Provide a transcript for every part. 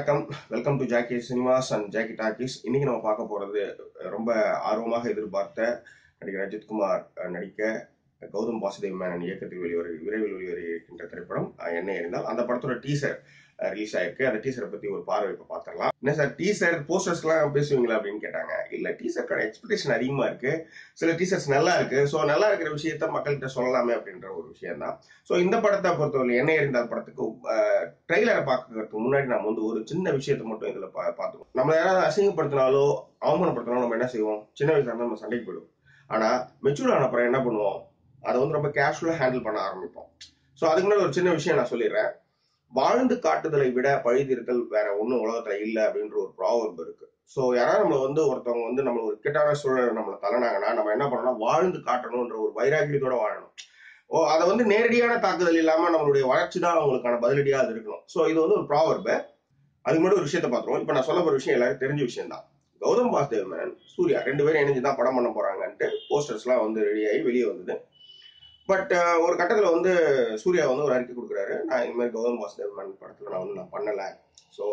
வணக்கம். Welcome to Jackie cinemas and Jackie talkies இன்னைக்கு நம்ம பார்க்க போறது ரொம்ப ஆர்வமாக எதிர்பார்த்த நடிகர் அஜித்குமார் அஹ், நடிக்க கௌதம் வாசுதேவ் மேனன் இயக்கத்தில் வெளிவரு விரைவில் வெளிவர இருக்கின்ற திரைப்படம் என்ன இருந்தால் அந்த படத்தோட டீசர் ரிலீஸ் ஆயிருக்கு. அந்த டீசரை பத்தி ஒரு பார்வை இப்ப பார்த்துடலாம் என்ன சார் டீசர் போஸ்டர்ஸ்லாம் பேசுவீங்களா அப்படின்னு கேட்டாங்க. இல்ல டீசருக்கான எக்ஸ்பெக்டேஷன் அதிகமா இருக்கு. சில டீசர்ஸ் நல்லா இருக்கு. ஸோ நல்லா இருக்கிற விஷயத்த மக்கள்கிட்ட சொல்லலாமே அப்படின்ற ஒரு விஷயம் தான் ஸோ இந்த படத்தை பொறுத்தவரை என்ன இருந்தால் படத்துக்கு ட்ரெய்லரை பார்க்கறதுக்கு முன்னாடி நம்ம வந்து ஒரு சின்ன விஷயத்தை மட்டும் இதுல பா பார்த்துக்கோம் நம்ம யாராவது அசிங்கப்படுத்தினாலோ அவமானப்படுத்தினாலும் நம்ம என்ன செய்வோம்? சின்ன வயசுல நம்ம சண்டைக்கு போயிடுவோம். ஆனா மெச்சூர் ஆன அப்புறம் என்ன பண்ணுவோம்? அதை வந்து ரொம்ப கேஷுவலா ஹேண்டில் பண்ண ஆரம்பிப்போம். ஸோ அதுக்கு முன்னாடி ஒரு சின்ன விஷயம் நான் சொல்லிடுறேன். வாழ்ந்து காட்டுதலை விட பழிதிருத்தல் வேற ஒன்றும் உலகத்துல இல்லை அப்படின்ற ஒரு ப்ராவர்ப் இருக்கு. ஸோ யாராவது நம்மளை வந்து ஒருத்தவங்க வந்து நம்மள ஒரு கெட்டான சூழலை நம்மளை தள்ளனாங்கன்னா நம்ம என்ன பண்ணணும் வாழ்ந்து காட்டணும்ன்ற ஒரு வைராக்கியத்தோட வாழணும். ஓ அதை வந்து நேரடியான தாக்குதல் இல்லாம நம்மளுடைய வளர்ச்சி தான் அவங்களுக்கான பதிலடியாக அது இருக்கணும். ஸோ இது வந்து ஒரு ப்ராவர்பு அதுக்கு மட்டும் ஒரு விஷயத்த பார்த்துருவோம். இப்போ நான் சொல்ல போற விஷயம் எல்லாரும் தெரிஞ்ச விஷயம் தான் கௌதம் வாசுதேவ் மேனன் சூர்யா ரெண்டு பேரும் இணைஞ்சு தான் படம் பண்ண போறாங்கன்ட்டு போஸ்டர்ஸ்லாம் வந்து ரெடி ஆகி வெளியே வந்தது. பட் uh, ஒரு கட்டத்தில் வந்து சூர்யா வந்து ஒரு அறிக்கை கொடுக்குறாரு. நான் இந்த மாதிரி கௌதம் வாசுதேவன் படத்தில் நான் வந்து நான் பண்ணலை. ஸோ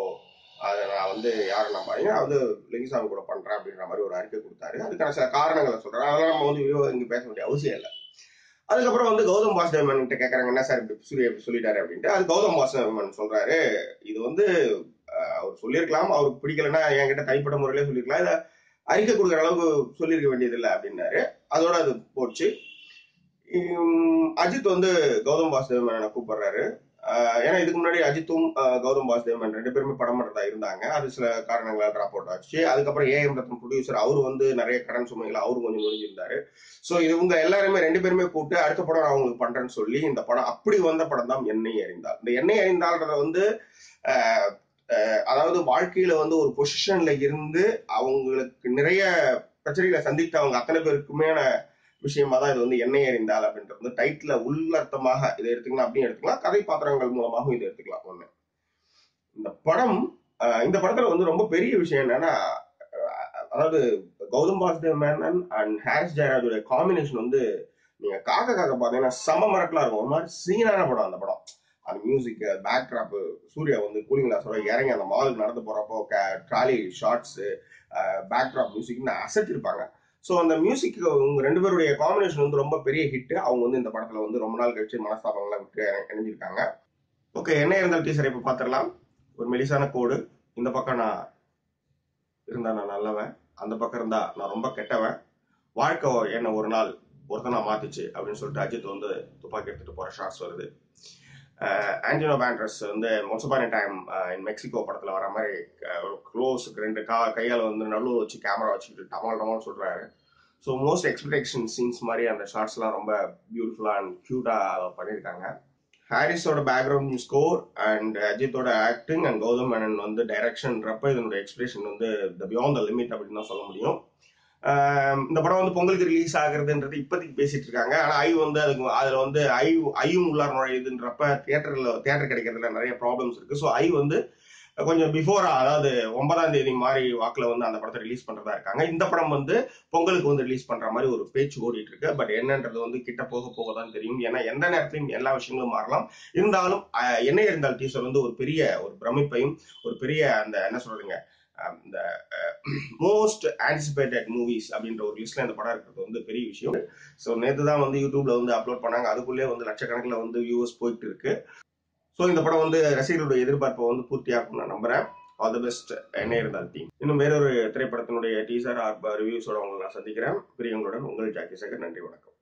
அதை நான் வந்து யாரை நான் பாருங்க நான் வந்து லிங்கசாமி கூட பண்ணுறேன் அப்படின்ற மாதிரி ஒரு அறிக்கை கொடுத்தாரு. அதுக்கான சில காரணங்களை சொல்கிறேன் அதெல்லாம் நம்ம வந்து விரிவாக இங்கே பேச வேண்டிய அவசியம் இல்லை. அதுக்கப்புறம் வந்து கௌதம் வாசுதேவன் கிட்ட கேட்குறாங்க என்ன சார் இப்படி சூர்யா இப்படி சொல்லிட்டாரு? அப்படின்ட்டு அது கௌதம் வாசுதேவன் சொல்கிறாரு இது வந்து அவர் சொல்லியிருக்கலாம். அவருக்கு பிடிக்கலன்னா என்கிட்ட தனிப்பட்ட முறையிலே சொல்லியிருக்கலாம். இதை அறிக்கை கொடுக்குற அளவுக்கு சொல்லியிருக்க வேண்டியதில்லை அப்படின்னாரு. அதோட அது போச்சு. அஜித் வந்து கௌதம் வாசுதேவ் மேனனை கூப்பிடுறாரு? ஏன்னா இதுக்கு முன்னாடி அஜித்தும் கௌதம் வாசுதேவ் ரெண்டு பேருமே படம் பண்றதா இருந்தாங்க. அது சில காரணங்களால் ட்ராப் அவுட் ஆச்சு. அதுக்கப்புறம் ஏஎம் ரத்னம் ப்ரொடியூசர் அவர் வந்து நிறைய கடன் சுமைகளை அவரும் கொஞ்சம் முடிஞ்சிருந்தாரு ஸோ இவங்க எல்லாருமே ரெண்டு பேருமே கூப்பிட்டு அடுத்த படம் நான் அவங்களுக்கு பண்றேன்னு சொல்லி இந்த படம் அப்படி வந்த படம் தான் எண்ணெய் அறிந்தால் இந்த எண்ணெய் அறிந்தால்ன்றத வந்து அதாவது வாழ்க்கையில வந்து ஒரு பொசிஷன்ல இருந்து அவங்களுக்கு நிறைய பிரச்சனைகளை சந்தித்த அவங்க அத்தனை பேருக்குமேன விஷயமா தான் இது வந்து எண்ணெய் அறிந்தால் அப்படின்றது வந்து டைட்டில் உள்ளர்த்தமாக இதை எடுத்துக்கலாம் அப்படின்னு எடுத்துக்கலாம். கதைப்பாத்திரங்கள் மூலமாகவும் இதை எடுத்துக்கலாம் ஒன்று இந்த படம் இந்த படத்துல வந்து ரொம்ப பெரிய விஷயம் என்னன்னா அதாவது கௌதம் பாஸ்தேவ் மேனன் அண்ட் ஹாரிஸ் ஜெயராஜோட காம்பினேஷன் வந்து நீங்க காக்க காக்க பாத்தீங்கன்னா சம மரக்கலா இருக்கும். ஒரு மாதிரி சீனான படம் அந்த படம். அந்த மியூசிக் பேக் ட்ராப் சூர்யா வந்து கூலிங் கிளாஸோட இறங்கி அந்த மாலுக்கு நடந்து போறப்போ ட்ராலி ஷார்ட்ஸ் பேக் ட்ராப் மியூசிக்னு அசத்திருப்பாங்க. ஸோ அந்த மியூசிக் உங்க ரெண்டு பேருடைய காம்பினேஷன் வந்து ரொம்ப பெரிய ஹிட் அவங்க வந்து இந்த படத்துல வந்து ரொம்ப நாள் கழிச்சு மனஸ்தாபங்கள்லாம் விட்டு இணைஞ்சிருக்காங்க. ஓகே என்ன இருந்தால் டீச்சர் இப்போ பார்த்துடலாம் ஒரு மெலிசான கோடு. இந்த பக்கம் நான் இருந்தா நான் நல்லவன். அந்த பக்கம் இருந்தா நான் ரொம்ப கெட்டவன். வாழ்க்கை என்ன ஒரு நாள் ஒருத்தனா மாத்துச்சு அப்படின்னு சொல்லிட்டு அஜித் வந்து துப்பாக்கி எடுத்துட்டு போற ஷார்ட்ஸ் வருது. Uh, ஆண்டனோ பேண்ட்ரஸ் வந்து மொசபானி டைம் இன் மெக்சிகோ படத்தில் வர மாதிரி uh, ஒரு க்ளோஸ் ரெண்டு கா கையால் வந்து நடுவில் வச்சு கேமரா வச்சுக்கிட்டு டமால் டமால் சொல்கிறாரு ஸோ மோஸ்ட் எக்ஸ்பெக்டேஷன் சீன்ஸ் மாதிரி அந்த ஷார்ட்ஸ்லாம் ரொம்ப பியூட்டிஃபுல்லாக அண்ட் க்யூட்டாக பண்ணியிருக்காங்க ஹாரிஸோட பேக்ரவுண்ட் ஸ்கோர் அண்ட் அஜித்தோட ஆக்டிங் அண்ட் கௌதம் மேனன் வந்து டைரக்ஷன்றப்ப இதனுடைய எக்ஸ்பிரேஷன் வந்து த பியாண்ட் த லிமிட் அப்படின்னு தான் சொல்ல முடியும். இந்த படம் வந்து பொங்கலுக்கு ரிலீஸ் ஆகுறதுன்றது இப்போதைக்கு பேசிட்டு இருக்காங்க. ஆனா ஐ வந்து அதுக்கு அதுல வந்து ஐ ஐயும் உள்ளார் நுழையுதுன்றப்ப தியேட்டர்ல தியேட்டர் கிடைக்கிறதுல நிறைய ப்ராப்ளம்ஸ் இருக்கு. ஸோ ஐ வந்து கொஞ்சம் பிஃபோரா அதாவது ஒன்பதாம் தேதி மாதிரி வாக்குல வந்து அந்த படத்தை ரிலீஸ் பண்றதா இருக்காங்க. இந்த படம் வந்து பொங்கலுக்கு வந்து ரிலீஸ் பண்ற மாதிரி ஒரு பேச்சு ஓடிட்டு இருக்கு. பட் என்னன்றது வந்து கிட்ட போக போக தான் தெரியும். ஏன்னா எந்த நேரத்திலும் எல்லா விஷயங்களும் மாறலாம். இருந்தாலும் என்ன இருந்தால் டீசர் வந்து ஒரு பெரிய ஒரு பிரமிப்பையும் ஒரு பெரிய அந்த என்ன சொல்றதுங்க இந்த மோஸ்ட் ஆன்டிசிபேட்டட் மூவிஸ் அப்படின்ற ஒரு லிஸ்ட்ல இந்த படம் இருக்கிறது வந்து பெரிய விஷயம். ஸோ நேற்று தான் வந்து யூடியூப்ல வந்து அப்லோட் பண்ணாங்க. அதுக்குள்ளே வந்து லட்சக்கணக்கில் வந்து வியூவர்ஸ் போயிட்டு இருக்கு ஸோ இந்த படம் வந்து ரசிகர்களுடைய எதிர்பார்ப்பை வந்து பூர்த்தியாகும் நான் நம்புறேன். ஆல் தி பெஸ்ட் என்ன இருந்தால் டீம் இன்னும் வேறொரு திரைப்படத்தினுடைய டீசர் ஆர் ரிவ்யூஸோட உங்களை நான் சந்திக்கிறேன். பிரியங்களுடன் உங்கள் ஜாக்கி சேகர் நன்றி வணக்கம்.